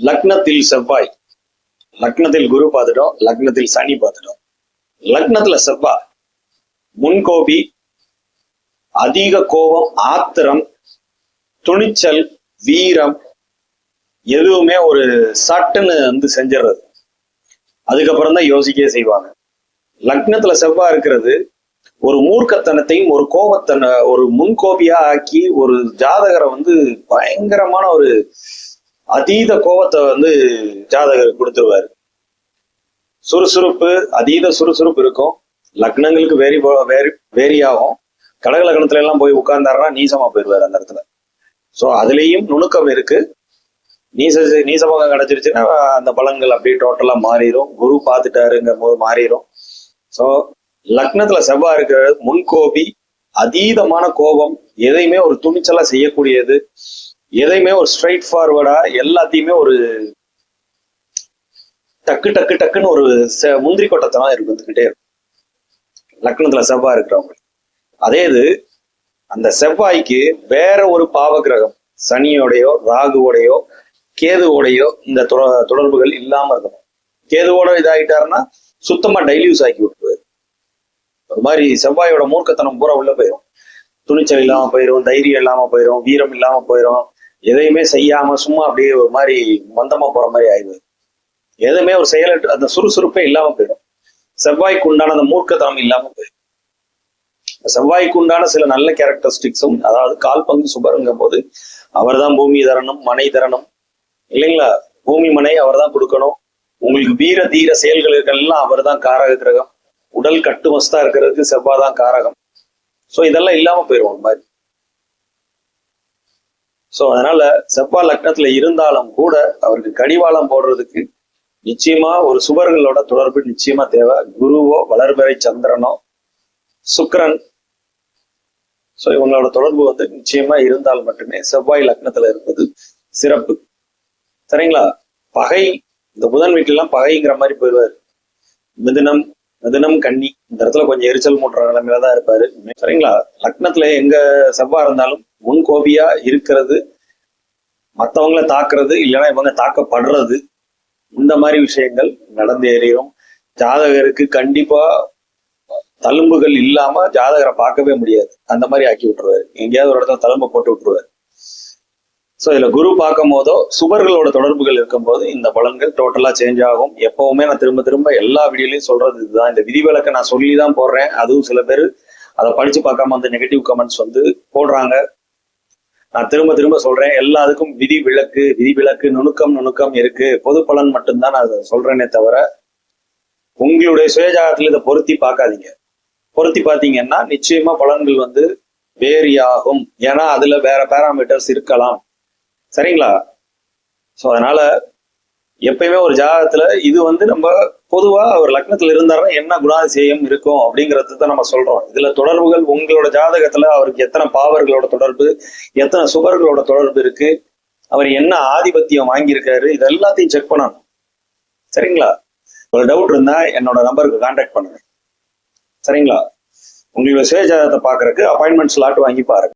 லக்னத்தில் செவ்வாய். லக்னத்தில் குரு பார்த்துட்டோம் லக்னத்தில் சனி பார்த்துட்டோம் லக்னத்துல செவ்வாய். முன்கோபி அதிக கோபம் ஆத்திரம் துணிச்சல் வீரம் எதுவுமே ஒரு சட்டுன்னு வந்து செஞ்சிடுறது அதுக்கப்புறம் தான் யோசிக்கவே செய்வாங்க. லக்னத்துல செவ்வாய் இருக்கிறது ஒரு மூர்க்கத்தனத்தையும் ஒரு கோபத்தன ஒரு முன்கோபியா ஆக்கி ஒரு ஜாதகரை வந்து பயங்கரமான ஒரு அதீத கோபத்தை வந்து ஜாதகர் கொடுத்துருவாரு. சுறுசுறுப்பு அதீத சுறுசுறுப்பு இருக்கும். லக்னங்களுக்கு வேரி வேரி வேரி ஆகும் கடக லக்னத்துல எல்லாம் போய் உட்கார்ந்தாருன்னா நீசமா போயிடுவார் அந்த இடத்துல. ஸோ அதுலேயும் நுணுக்கம் இருக்கு. நீச நீசபகம் கிடைச்சிருச்சுன்னா அந்த பலன்கள் அப்படியே டோட்டலா மாறிடும் குரு பார்த்துட்டாருங்கும் போது மாறிடும் ஸோ லக்னத்துல செவ்வாய் இருக்கிற முன்கோபி அதீதமான கோபம் எதையுமே ஒரு துணிச்சலா செய்யக்கூடியது. எதையுமே ஒரு ஸ்ட்ரைட் ஃபார்வர்டா எல்லாத்தையுமே ஒரு டக்கு டக்கு டக்குன்னு ஒரு செ- முந்திரி கொட்டத்தனம் இருந்துகிட்டே இருக்கும். லக்னத்துல செவ்வாய் இருக்கிறவங்க. அதே இது அந்த செவ்வாய்க்கு வேற ஒரு பாவ கிரகம் சனியோடையோ ராகுவோடையோ கேதுவோடையோ இந்த தொட- தொடர்புகள் இல்லாம இருக்கணும். கேதுவோட இதாகிட்டாருன்னா சுத்தமா டைல்யூஸ் ஆக்கி விட்டுருவாரு. ஒரு மாதிரி செவ்வாயோட மூர்க்கத்தனம் பூரா உள்ள போயிடும் துணிச்சல் இல்லாம போயிடும் தைரியம் இல்லாம போயிடும் வீரம் இல்லாம போயிடும் எதையுமே செய்யாம சும்மா அப்படியே ஒரு மாதிரி மந்தமா போற மாதிரி ஆயிடுது. எதுவுமே ஒரு செயலற்ற அந்த சுறுசுறுப்பே இல்லாம போயிடும். செவ்வாய்க்கு உண்டான அந்த மூர்க்கத்தனம் இல்லாம போயிடும். செவ்வாய்க்கு உண்டான சில நல்ல கேரக்டரிஸ்டிக்ஸும் அதாவது கால் பங்கு சுபருங்கும் போது அவர்தான் பூமி தரணும் மனை தரணும். இல்லைங்களா? பூமி மனை அவர்தான் கொடுக்கணும். உங்களுக்கு வீர தீர செயல்களுக்கெல்லாம் அவர்தான் காரக கிரகம். உடல் கட்டுமஸ்தா இருக்கிறதுக்கு செவ்வாய் தான் காரகம். ஸோ இதெல்லாம் இல்லாம போயிடும் ஒரு மாதிரி. ஸோ அதனால செவ்வாய் லக்னத்துல இருந்தாலும் கூட அவருக்கு கடிவாளம் போடுறதுக்கு நிச்சயமா ஒரு சுவர்களோட தொடர்பு நிச்சயமா தேவை. குருவோ வளர்பறை சந்திரனோ சுக்கரன். ஸோ இவங்களோட தொடர்பு வந்து நிச்சயமா இருந்தால் மட்டுமே செவ்வாய் லக்னத்துல இருப்பது சிறப்பு. சரிங்களா? பகை இந்த புதன் வீட்டிலாம் பகைங்கிற மாதிரி போயிடுவாரு. மிதுனம் தினம் கன்னி இந்த இடத்துல கொஞ்சம் எரிச்சல் மூட்டுற நிலைமையில தான் இருப்பாரு. சரிங்களா? லக்னத்துல எங்க செவ்வாய் இருந்தாலும் முன்கோபியா இருக்கிறது மத்தவங்கள தாக்குறது இல்லைன்னா இவங்க தாக்கப்படுறது இந்த மாதிரி விஷயங்கள் நடந்தேறியும் ஜாதகருக்கு கண்டிப்பா தழும்புகள் இல்லாம ஜாதகரை பார்க்கவே முடியாது. அந்த மாதிரி ஆக்கி விட்டுருவாரு. எங்கேயாவது ஒரு இடத்துல தழும்பு போட்டு விட்டுருவாரு. ஸோ இதில் குரு பார்க்கும் போதோ சுபர்களோட தொடர்புகள் இருக்கும்போது இந்த பலன்கள் டோட்டலாக சேஞ்ச் ஆகும். எப்போவுமே நான் திரும்ப திரும்ப எல்லா வீடியோலையும் சொல்றது இதுதான். இந்த விதிவிலக்கை நான் சொல்லி தான் போடுறேன். அதுவும் சில பேர் அதை படித்து பார்க்காம அந்த நெகட்டிவ் கமெண்ட்ஸ் வந்து போடுறாங்க. நான் திரும்ப திரும்ப சொல்றேன். எல்லாத்துக்கும் விதி விளக்கு விதி விளக்கு நுணுக்கம் நுணுக்கம் இருக்கு. பொது பலன் மட்டும்தான் நான் அதை சொல்றேனே தவிர உங்களுடைய சுயஜாகத்தில் இதை பொருத்தி பார்க்காதீங்க. பொருத்தி பார்த்தீங்கன்னா நிச்சயமா பலன்கள் வந்து வேரி ஆகும் ஏன்னா அதுல வேற பேராமீட்டர்ஸ் இருக்கலாம். சரிங்களா? ஸோ அதனால எப்பயுமே ஒரு ஜாதகத்துல இது வந்து நம்ம பொதுவா ஒரு லக்னத்துல இருந்தாருன்னா என்ன குணாதிசயம் இருக்கும் அப்படிங்கறது தான் நம்ம சொல்றோம். இதுல தொடர்புகள் உங்களோட ஜாதகத்துல அவருக்கு எத்தனை பாவர்களோட தொடர்பு எத்தனை சுவர்களோட தொடர்பு இருக்கு அவர் என்ன ஆதிபத்தியம் வாங்கியிருக்காரு இது எல்லாத்தையும் செக் பண்ணணும். சரிங்களா? ஒரு டவுட் இருந்தா என்னோட நம்பருக்கு கான்டாக்ட் பண்ணுங்க. சரிங்களா? உங்களோட சுய ஜாதகத்தை பாக்குறதுக்கு அப்பாயின்மெண்ட் ஸ்லாட் வாங்கி பாருங்க.